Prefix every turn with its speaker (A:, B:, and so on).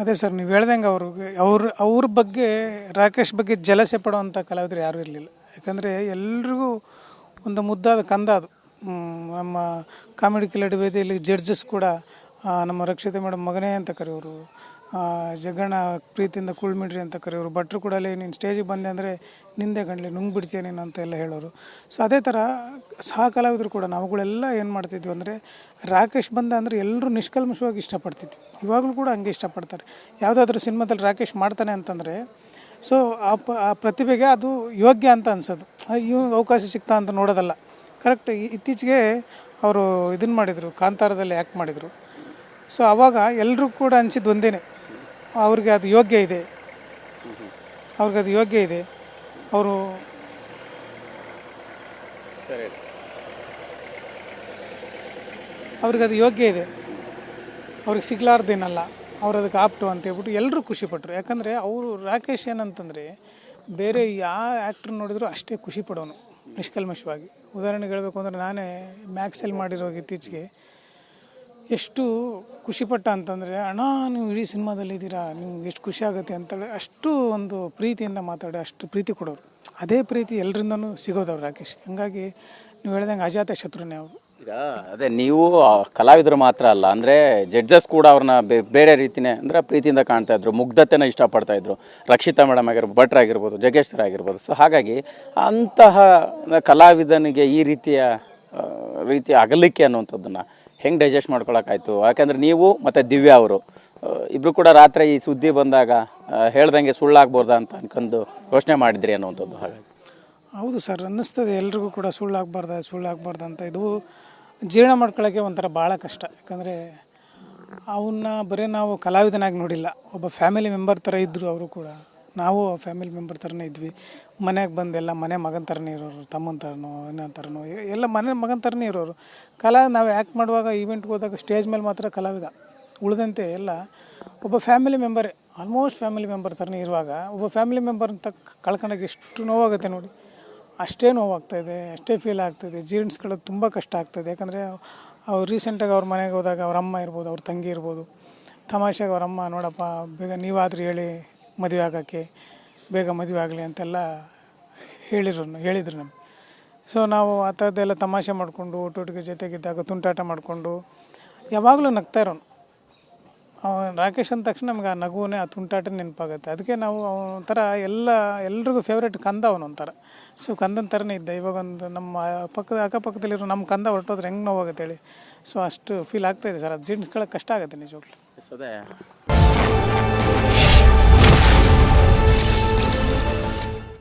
A: ಅದೇ ಸರ್, ನೀವು ಹೇಳ್ದಂಗೆ ಅವ್ರಿಗೆ ಅವ್ರ ಅವ್ರ ಬಗ್ಗೆ, ರಾಕೇಶ್ ಬಗ್ಗೆ ಜಲಸೆ ಪಡುವಂಥ ಕಲಾವಿದರು ಯಾರೂ ಇರಲಿಲ್ಲ. ಯಾಕಂದರೆ ಎಲ್ರಿಗೂ ಒಂದು ಮುದ್ದಾದ ಕಂದ ಅದು. ನಮ್ಮ ಕಾಮಿಡಿ ಕಿಲಾಡಿ ವೇದಿಯಲ್ಲಿ ಜಡ್ಜಸ್ ಕೂಡ ನಮ್ಮ ರಕ್ಷಿತ ಮೇಡಮ್ ಮಗನೇ ಅಂತ ಕರೆಯೋರು ಜಗಣ ಜಗಣ್ಣ ಪ್ರೀತಿಯಿಂದ ಕುಳ್ಮಿಡ್ರಿ ಅಂತ ಕರೆಯೋರು, ಭಟ್ರು ಕೂಡ ಅಲ್ಲಿ ನೀನು ಸ್ಟೇಜಿಗೆ ಬಂದೆ ಅಂದರೆ ನಿಂದೆ ಗಂಡ್ಲಿ ನುಂಗ್ಬಿಡ್ತೀಯ ನೀನು ಅಂತ ಎಲ್ಲ ಹೇಳೋರು. ಸೊ ಅದೇ ಥರ ಸಹ ಕಲಾವಿದರು ಕೂಡ ನಾವುಗಳೆಲ್ಲ ಏನು ಮಾಡ್ತಿದ್ವಿ ಅಂದರೆ ರಾಕೇಶ್ ಬಂದ ಅಂದರೆ ಎಲ್ಲರೂ ನಿಷ್ಕಲ್ಮಶವಾಗಿ ಇಷ್ಟಪಡ್ತಿದ್ವಿ. ಇವಾಗಲೂ ಕೂಡ ಹಂಗೆ ಇಷ್ಟಪಡ್ತಾರೆ. ಯಾವುದಾದ್ರೂ ಸಿನಿಮಾದಲ್ಲಿ ರಾಕೇಶ್ ಮಾಡ್ತಾನೆ ಅಂತಂದರೆ ಸೊ ಆ ಪ, ಆ ಪ್ರತಿಭೆಗೆ ಅದು ಯೋಗ್ಯ ಅಂತ ಅನ್ಸೋದು. ಇವ್ ಅವಕಾಶ ಸಿಗ್ತಾ ಅಂತ ನೋಡೋದಲ್ಲ. ಕರೆಕ್ಟ್ ಇತ್ತೀಚೆಗೆ ಅವರು ಇದನ್ನು ಮಾಡಿದರು, ಕಾಂತಾರದಲ್ಲಿ ಆ್ಯಕ್ಟ್ ಮಾಡಿದರು. ಸೊ ಆವಾಗ ಎಲ್ಲರೂ ಕೂಡ ಅನಿಸಿದ್ದು ಒಂದೇ ಅವ್ರಿಗೆ ಅದು ಯೋಗ್ಯ ಇದೆ. ಅವ್ರಿಗೆ ಅದು ಯೋಗ್ಯ ಇದೆ. ಅವರು
B: ಸರಿ.
A: ಅವ್ರಿಗೆ ಅದು ಯೋಗ್ಯ ಇದೆ. ಅವ್ರಿಗೆ ಸಿಗ್ಲಾರ್ದೇನಲ್ಲ, ಅವ್ರು ಅದಕ್ಕೆ ಆಪ್ಟು ಅಂತ ಹೇಳ್ಬಿಟ್ಟು ಎಲ್ಲರೂ ಖುಷಿಪಟ್ಟರು ಯಾಕಂದರೆ ಅವರು ರಾಕೇಶ್ ಏನಂತಂದರೆ ಬೇರೆ ಯಾವ ಆ್ಯಕ್ಟ್ರ್ ನೋಡಿದ್ರು ಅಷ್ಟೇ ಖುಷಿ ಪಡೋನು, ನಿಷ್ಕಲ್ಮಶವಾಗಿ. ಉದಾಹರಣೆಗೆ ಹೇಳಬೇಕು ಅಂದರೆ ನಾನೇ ಮ್ಯಾಕ್ಸೆಲ್ ಮಾಡಿರೋ ಇತ್ತೀಚೆಗೆ ಎಷ್ಟು ಖುಷಿಪಟ್ಟ ಅಂತಂದರೆ, ಅಣ್ಣ, ನೀವು ಇಡೀ ಸಿನಿಮಾದಲ್ಲಿ ಇದ್ದೀರಾ? ನಿಮ್ಗೆ ಎಷ್ಟು ಖುಷಿ ಆಗುತ್ತೆ? ಅಂತೇಳಿ ಅಷ್ಟು ಒಂದು ಪ್ರೀತಿಯಿಂದ ಮಾತಾಡಿ, ಅಷ್ಟು ಪ್ರೀತಿ ಕೊಡೋರು. ಅದೇ ಪ್ರೀತಿ ಎಲ್ಲರಿಂದನು ಸಿಗೋದವ್ರು ರಾಕೇಶ್. ಹಂಗಾಗಿ ನೀವು ಹೇಳ್ದಂಗೆ ಅಜಾತ ಶತ್ರುನೇ ಅವರು.
B: ಅದೇ ನೀವು ಕಲಾವಿದರು ಮಾತ್ರ ಅಲ್ಲ, ಅಂದರೆ ಜಡ್ಜಸ್ ಕೂಡ ಅವ್ರನ್ನ ಬೇರೆ ರೀತಿನೇ, ಅಂದ್ರೆ ಪ್ರೀತಿಯಿಂದ ಕಾಣ್ತಾ ಇದ್ರು, ಮುಗ್ಧತೆನ ಇಷ್ಟಪಡ್ತಾ ಇದ್ರು. ರಕ್ಷಿತಾ ಮೇಡಮ್ ಆಗಿರ್ಬೋದು ಭಟ್ರ್ ಆಗಿರ್ಬೋದು ಜಗೇಶ್ ಸರ್ ಆಗಿರ್ಬೋದು. ಸೊ ಹಾಗಾಗಿ ಅಂತಹ ಕಲಾವಿದನಿಗೆ ಈ ರೀತಿಯ ಆಗಲಿಕ್ಕೆ ಅಗಲಿಕೆ ಅನ್ನುವಂಥದ್ದನ್ನ ಹೆಂಗ್ ಡೈಜೆಸ್ಟ್ ಮಾಡ್ಕೊಳಕ್ಕಾಯ್ತು? ಯಾಕಂದ್ರೆ ನೀವು ಮತ್ತೆ ದಿವ್ಯಾ ಅವರು ಇಬ್ರು ಕೂಡ ರಾತ್ರಿ ಈ ಸುದ್ದಿ ಬಂದಾಗ ಹೇಳ್ದಂಗೆ ಸುಳ್ಳಾಗ್ಬೋದಾ ಅಂತ ಅನ್ಕೊಂಡು ಯೋಚನೆ ಮಾಡಿದ್ರಿ ಅನ್ನುವಂಥದ್ದು ಹಾಗಾಗಿ
A: ಹೌದು ಸರ್, ಅನ್ನಿಸ್ತದೆ ಎಲ್ರಿಗೂ ಕೂಡ ಸುಳ್ಳಾಗಬಾರ್ದ, ಸುಳ್ಳಾಗಬಾರ್ದು ಅಂತ. ಇದು ಜೀರ್ಣ ಮಾಡ್ಕೊಳ್ಳೋಕ್ಕೆ ಒಂಥರ ಭಾಳ ಕಷ್ಟ. ಯಾಕಂದರೆ ಅವನ್ನ ಬರೀ ನಾವು ಕಲಾವಿದನಾಗಿ ನೋಡಿಲ್ಲ, ಒಬ್ಬ ಫ್ಯಾಮಿಲಿ ಮೆಂಬರ್ ಥರ ಇದ್ದರು ಅವರು ಕೂಡ. ನಾವು ಫ್ಯಾಮಿಲಿ ಮೆಂಬರ್ ಥರನೇ ಇದ್ವಿ. ಮನೆಗೆ ಬಂದೆಲ್ಲ ಮನೆ ಮಗನ ಥರನೇ ಇರೋರು, ತಮ್ಮನ ಥರನೋ ಇನ್ನೊಂದು ಥರನೋ ಎಲ್ಲ ಮನೆ ಮಗನ ಥರನೇ ಇರೋರು. ಕಲಾ ನಾವು ಆ್ಯಕ್ಟ್ ಮಾಡುವಾಗ ಈವೆಂಟ್ಗೆ ಹೋದಾಗ ಸ್ಟೇಜ್ ಮೇಲೆ ಮಾತ್ರ ಕಲಾವಿದ. ಉಳಿದಂತೆ ಎಲ್ಲ ಒಬ್ಬ ಫ್ಯಾಮಿಲಿ ಮೆಂಬರೇ ಆಲ್ಮೋಸ್ಟ್ ಫ್ಯಾಮಿಲಿ ಮೆಂಬರ್ ಥರನೇ ಇರುವಾಗ ಒಬ್ಬ ಫ್ಯಾಮಿಲಿ ಮೆಂಬರ್ ಅಂತ ಕಳ್ಕೊಂಡಾಗ ಎಷ್ಟು ನೋವಾಗುತ್ತೆ ನೋಡಿ. ಅಷ್ಟೇ ನೋವಾಗ್ತಾಯಿದೆ ಅಷ್ಟೇ ಫೀಲ್ ಆಗ್ತಾಯಿದೆ ಜೀರ್ಣಿಸ್ಕೊಳ್ಳೋದು ತುಂಬ ಕಷ್ಟ ಆಗ್ತದೆ ಯಾಕಂದರೆ ಅವ್ರು ರೀಸೆಂಟಾಗಿ ಅವ್ರ ಮನೆಗೆ ಹೋದಾಗ ಅವ್ರ ಅಮ್ಮ ಇರ್ಬೋದು, ಅವ್ರ ತಂಗಿ ಇರ್ಬೋದು. ತಮಾಷೆಗೆ ಅವ್ರ ಅಮ್ಮ, ನೋಡಪ್ಪ, ಬೇಗ ನೀವಾದರೂ ಹೇಳಿ ಮದುವೆ ಆಗೋಕ್ಕೆ ಬೇಗ ಮದುವೆ ಆಗಲಿ ಅಂತೆಲ್ಲ ಹೇಳಿದ್ರು ಹೇಳಿದ್ರು ನಮ್ಗೆ. ಸೊ ನಾವು ಆ ಥರದ್ದೆಲ್ಲ ತಮಾಷೆ ಮಾಡಿಕೊಂಡು ಊಟೋಟಿಗೆ ಜೊತೆಗಿದ್ದಾಗ ತುಂಟಾಟ ಮಾಡಿಕೊಂಡು, ಯಾವಾಗಲೂ ನಗ್ತಾ ಇರೋನು. ಅವನು ರಾಕೇಶ್ ಅಂದ ತಕ್ಷಣ ನಮ್ಗೆ ಆ ನಗುವೇ ಆ ತುಂಟಾಟ ನೆನಪಾಗುತ್ತೆ. ಅದಕ್ಕೆ ನಾವು ಒಂಥರ ಎಲ್ಲ, ಎಲ್ರಿಗೂ ಫೇವ್ರೇಟ್ ಕಂದ ಅವನು ಒಂಥರ. ಸೊ ಕಂದನ ಥರನೇ ಇದ್ದ. ಇವಾಗೊಂದು ನಮ್ಮ ಪಕ್ಕದ, ಅಕ್ಕಪಕ್ಕದಲ್ಲಿರೋ ನಮ್ಮ ಕಂದ ಹೊರಟೋದ್ರೆ ಹೆಂಗೆ ನೋವಾಗುತ್ತೆ ಹೇಳಿ. ಸೊ ಅಷ್ಟು ಫೀಲ್ ಆಗ್ತಾಯಿದೆ ಸರ್. ಅದು ಜೀರ್ಣಿಸ್ಕೊಳ್ಳೋಕೆ ಕಷ್ಟ ಆಗುತ್ತೆ ನಿಜವಾಗ್ಲೂ.